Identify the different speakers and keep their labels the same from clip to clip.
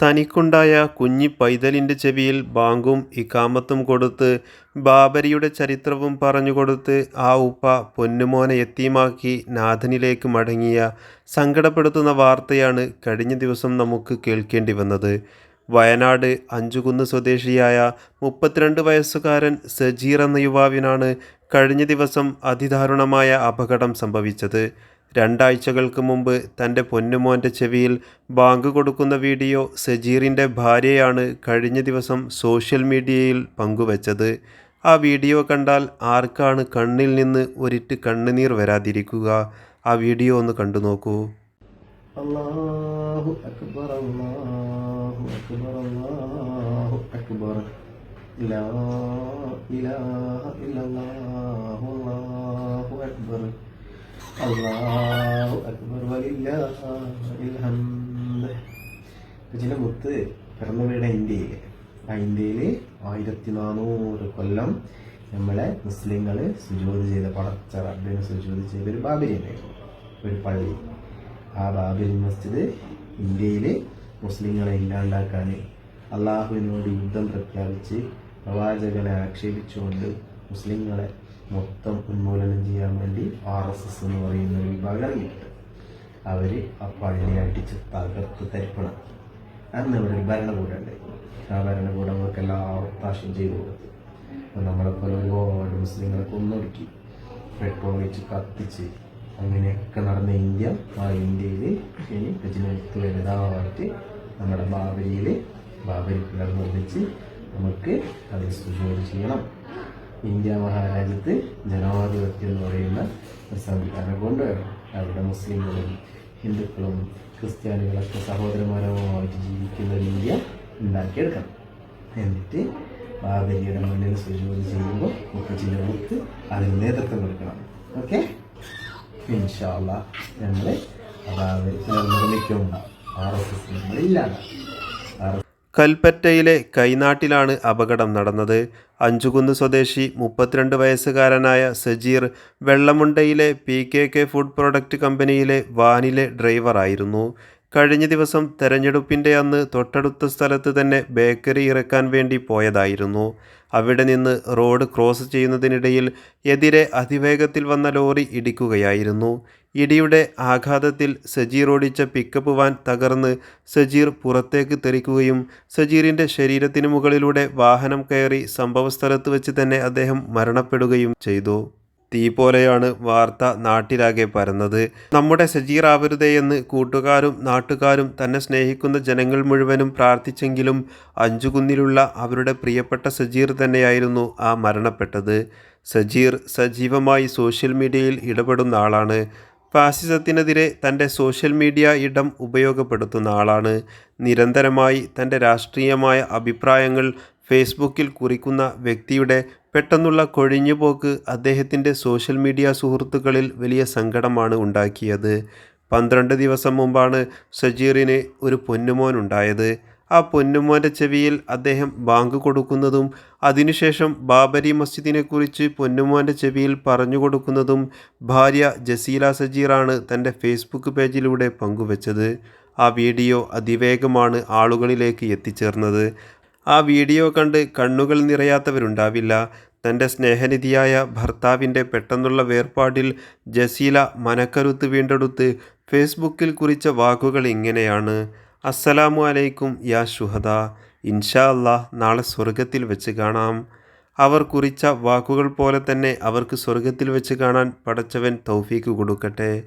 Speaker 1: തനിക്കുണ്ടായ കുഞ്ഞി പൈതലിന്റെ ചെവിയിൽ ബാങ്കും ഇക്കാമത്തും കൊടുത്ത് ബാബരിയുടെ ചരിത്രവും പറഞ്ഞു പറഞ്ഞുകൊടുത്ത് ആ ഉപ്പ പൊന്നുമോനെ എത്തിയുമാക്കി നാഥനിലേക്ക് മടങ്ങിയ സങ്കടപ്പെടുത്തുന്ന വാർത്തയാണ് കഴിഞ്ഞ ദിവസം നമുക്ക് കേൾക്കേണ്ടി വന്നത്. വയനാട് അഞ്ചുകുന്ന് സ്വദേശിയായ മുപ്പത്തിരണ്ട് വയസ്സുകാരൻ സജീർ എന്ന യുവാവിനാണ് കഴിഞ്ഞ ദിവസം അതിദാരുണമായ അപകടം സംഭവിച്ചത്. രണ്ടാഴ്ചകൾക്ക് മുമ്പ് തന്റെ പൊന്നുമോന്റെ ചെവിയിൽ ബാങ്ക് കൊടുക്കുന്ന വീഡിയോ സജീറിന്റെ ഭാര്യയാണ് കഴിഞ്ഞ ദിവസം സോഷ്യൽ മീഡിയയിൽ പങ്കുവച്ചത്. ആ വീഡിയോ കണ്ടാൽ ആർക്കാണ് കണ്ണിൽ നിന്ന് ഒരിറ്റ് കണ്ണുനീർ വരാതിരിക്കുക? ആ വീഡിയോ ഒന്ന് കണ്ടു നോക്കൂ.
Speaker 2: അല്ലാഹു അക്ബർ അല്ലാഹു അക്ബർ അല്ലാഹു അക്ബർ. ലാ ഇലാഹ ഇല്ലല്ലാഹു അക്ബർ. അല്ലാഹു അക്ബർ വലില്ലാഹിൽ ചില മുത്ത് ഇന്ത്യയിൽ ആ ഇന്ത്യയിൽ ആയിരത്തി നാനൂറ് കൊല്ലം നമ്മളെ മുസ്ലിങ്ങൾ സുജോത് ചെയ്ത പടച്ച റബ്ബിനെ സുജോത് ചെയ്ത ഒരു ബാബരി ഉണ്ടായിരുന്നു ഒരു പള്ളി. ആ ബാബരി മസ്ജിദ് ഇന്ത്യയിൽ മുസ്ലിങ്ങളെ ഇല്ലാണ്ടാക്കാൻ അള്ളാഹുവിനോട് യുദ്ധം പ്രഖ്യാപിച്ച് പ്രവാചകനെ ആക്ഷേപിച്ചുകൊണ്ട് മുസ്ലിങ്ങളെ മൊത്തം ഉന്മൂലനം ചെയ്യാൻ വേണ്ടി ആർ എസ് എസ് എന്ന് പറയുന്ന ഒരു വിഭാഗം ഇറങ്ങിയിട്ടുണ്ട്. അവർ ആ പള്ളി അടിച്ച് തകർത്ത് തരിപ്പണം. അന്ന് ഇവിടെ ഒരു ഭരണകൂടം ആ ഭരണകൂടം അവർക്ക് എല്ലാ ഒത്താശയും ചെയ്തു കൊടുത്തു. അപ്പം നമ്മളെപ്പോലെ ഒരുപാട് മുസ്ലിങ്ങളെ കൊന്നൊടുക്കി പെട്രോൾ വെച്ച് കത്തിച്ച് അങ്ങനെയൊക്കെ നടന്ന ഇന്ത്യ ആ ഇന്ത്യയിൽ ഇനി ഗജനത്ത് വലുതാവാറ്റ് നമ്മുടെ ബാബരിയിൽ ബാബരി പിള്ളർ നിർമ്മിച്ച് നമുക്ക് അത് സുജോലി ചെയ്യണം. ഇന്ത്യ മഹാരാജ്യത്ത് ജനാധിപത്യം എന്ന് പറയുന്ന ഒരു സംവിധാനം കൊണ്ടുവരണം. അവിടെ മുസ്ലിങ്ങളും ഹിന്ദുക്കളും ക്രിസ്ത്യാനികളൊക്കെ സഹോദരമാരവുമായിട്ട് ജീവിക്കുന്ന ഒരു ഇന്ത്യ ഉണ്ടാക്കിയെടുക്കണം. എന്നിട്ട് ബാബരിയുടെ മണ്ണിൽ സുജോലി ചെയ്യുമ്പോൾ മുപ്പച്ചിന്റെ മുത്ത് അതിന് നേതൃത്വം കൊടുക്കണം. ഓക്കെ? ഇൻഷാല്ല ഞങ്ങൾ ബാബരി ആർ എസ് എസ് നമ്മളില്ലാതെ
Speaker 1: കൽപ്പറ്റയിലെ കൈനാട്ടിലാണ് അപകടം നടന്നത്. അഞ്ചുകുന്ന് സ്വദേശി മുപ്പത്തിരണ്ട് വയസ്സുകാരനായ Sajeer വെള്ളമുണ്ടയിലെ P K K food product കമ്പനിയിലെ വാനിലെ ഡ്രൈവറായിരുന്നു. കഴിഞ്ഞ ദിവസം തെരഞ്ഞെടുപ്പിന്റെ അന്ന് തൊട്ടടുത്ത സ്ഥലത്ത് തന്നെ ബേക്കറി ഇറക്കാൻ വേണ്ടി പോയതായിരുന്നു. അവിടെ നിന്ന് റോഡ് ക്രോസ് ചെയ്യുന്നതിനിടയിൽ എതിരെ അതിവേഗത്തിൽ വന്ന ലോറി ഇടിക്കുകയായിരുന്നു. ഇടിയുടെ ആഘാതത്തിൽ സജീർ ഓടിച്ച പിക്കപ്പ് വാൻ തകർന്ന് സജീർ പുറത്തേക്ക് തെറിക്കുകയും സജീറിന്റെ ശരീരത്തിന് മുകളിലൂടെ വാഹനം കയറി സംഭവസ്ഥലത്ത് വെച്ച് തന്നെ അദ്ദേഹം മരണപ്പെടുകയും ചെയ്തു. തീ പോലെയാണ് വാർത്ത നാട്ടിലാകെ പരന്നത്. നമ്മുടെ സജീർ ആവരുതേ എന്ന് കൂട്ടുകാരും നാട്ടുകാരും തന്നെ സ്നേഹിക്കുന്ന ജനങ്ങൾ മുഴുവനും പ്രാർത്ഥിച്ചെങ്കിലും അഞ്ചുകുന്നിലുള്ള അവരുടെ പ്രിയപ്പെട്ട സജീർ തന്നെയായിരുന്നു ആ മരണപ്പെട്ടത്. സജീർ സജീവമായി സോഷ്യൽ മീഡിയയിൽ ഇടപെടുന്ന ആളാണ്. ഫാസിസത്തിനെതിരെ തന്റെ സോഷ്യൽ മീഡിയ ഇടം ഉപയോഗപ്പെടുത്തുന്ന ആളാണ്. നിരന്തരമായി തന്റെ രാഷ്ട്രീയമായ അഭിപ്രായങ്ങൾ ഫേസ്ബുക്കിൽ കുറിക്കുന്ന വ്യക്തിയുടെ പെട്ടെന്നുള്ള കൊഴിഞ്ഞുപോക്ക് അദ്ദേഹത്തിന്റെ സോഷ്യൽ മീഡിയ സുഹൃത്തുക്കളിൽ വലിയ സങ്കടമാണ് ഉണ്ടാക്കിയത്. പന്ത്രണ്ട് ദിവസം മുമ്പാണ് സജീറിന് ഒരു പൊന്നുമോൻ ഉണ്ടായത് ആ പൊന്നുമോന്റെ ചെവിയിൽ അദ്ദേഹം ബാങ്ക് കൊടുക്കുന്നതും അതിനുശേഷം ബാബരി മസ്ജിദിനെക്കുറിച്ച് പൊന്നുമോന്റെ ചെവിയിൽ പറഞ്ഞു കൊടുക്കുന്നതും ഭാര്യ ജസീല സജീറാണ് തന്റെ ഫേസ്ബുക്ക് പേജിലൂടെ പങ്കുവച്ചത്. ആ വീഡിയോ അതിവേഗമാണ് ആളുകളിലേക്ക് എത്തിച്ചേർന്നത്. ആ വീഡിയോ കണ്ട് കണ്ണുകൾ നിറയാത്തവരുണ്ടാവില്ല. തന്റെ സ്നേഹനിധിയായ ഭർത്താവിന്റെ പെട്ടെന്നുള്ള വേർപാടിൽ ജസീല മനക്കരുത്ത് വീണ്ടെടുത്ത് ഫേസ്ബുക്കിൽ കുറിച്ച വാക്കുകൾ ഇങ്ങനെയാണ്. അസ്സലാമു അലൈക്കും യാ ഷുഹദ ഇൻഷാ അല്ലാ നാളെ സ്വർഗത്തിൽ വെച്ച് കാണാം. അവർ കുറിച്ച വാക്കുകൾ പോലെ തന്നെ അവർക്ക് സ്വർഗത്തിൽ വെച്ച് കാണാൻ പടച്ചവൻ തൗഫീക്ക് കൊടുക്കട്ടെ.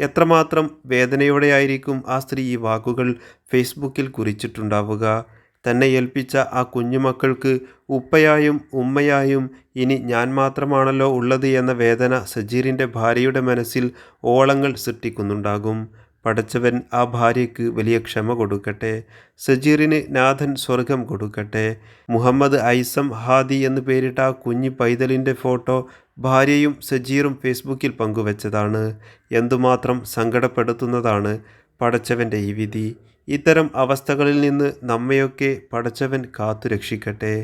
Speaker 1: എത്രമാത്രം വേദനയോടെയായിരിക്കും ആ സ്ത്രീ ഈ വാക്കുകൾ ഫേസ്ബുക്കിൽ കുറിച്ചിട്ടുണ്ടാവുക. തന്നെ ഏൽപ്പിച്ച ആ കുഞ്ഞുമക്കൾക്ക് ഉപ്പയായും ഉമ്മയായും ഇനി ഞാൻ മാത്രമാണല്ലോ ഉള്ളത് എന്ന വേദന സജീറിന്റെ ഭാര്യയുടെ മനസ്സിൽ ഓളങ്ങൾ സൃഷ്ടിക്കുന്നുണ്ടാകും. പടച്ചവൻ ആ ഭാര്യയ്ക്ക് വലിയ ക്ഷമ കൊടുക്കട്ടെ. സജീറിന് നാഥൻ സ്വർഗം കൊടുക്കട്ടെ. മുഹമ്മദ് ഐസം ഹാദി എന്ന് പേരിട്ട ആ കുഞ്ഞി പൈതലിന്റെ ഫോട്ടോ ഭാര്യയും സജീറും ഫേസ്ബുക്കിൽ പങ്കുവച്ചതാണ്. എന്തുമാത്രം സങ്കടപ്പെടുത്തുന്നതാണ് പടച്ചവന്റെ ഈ വിധി. ഇത്തരം അവസ്ഥകളിൽ നിന്ന് നമ്മയൊക്കെ പടച്ചവൻ കാത്തു രക്ഷിക്കട്ടെ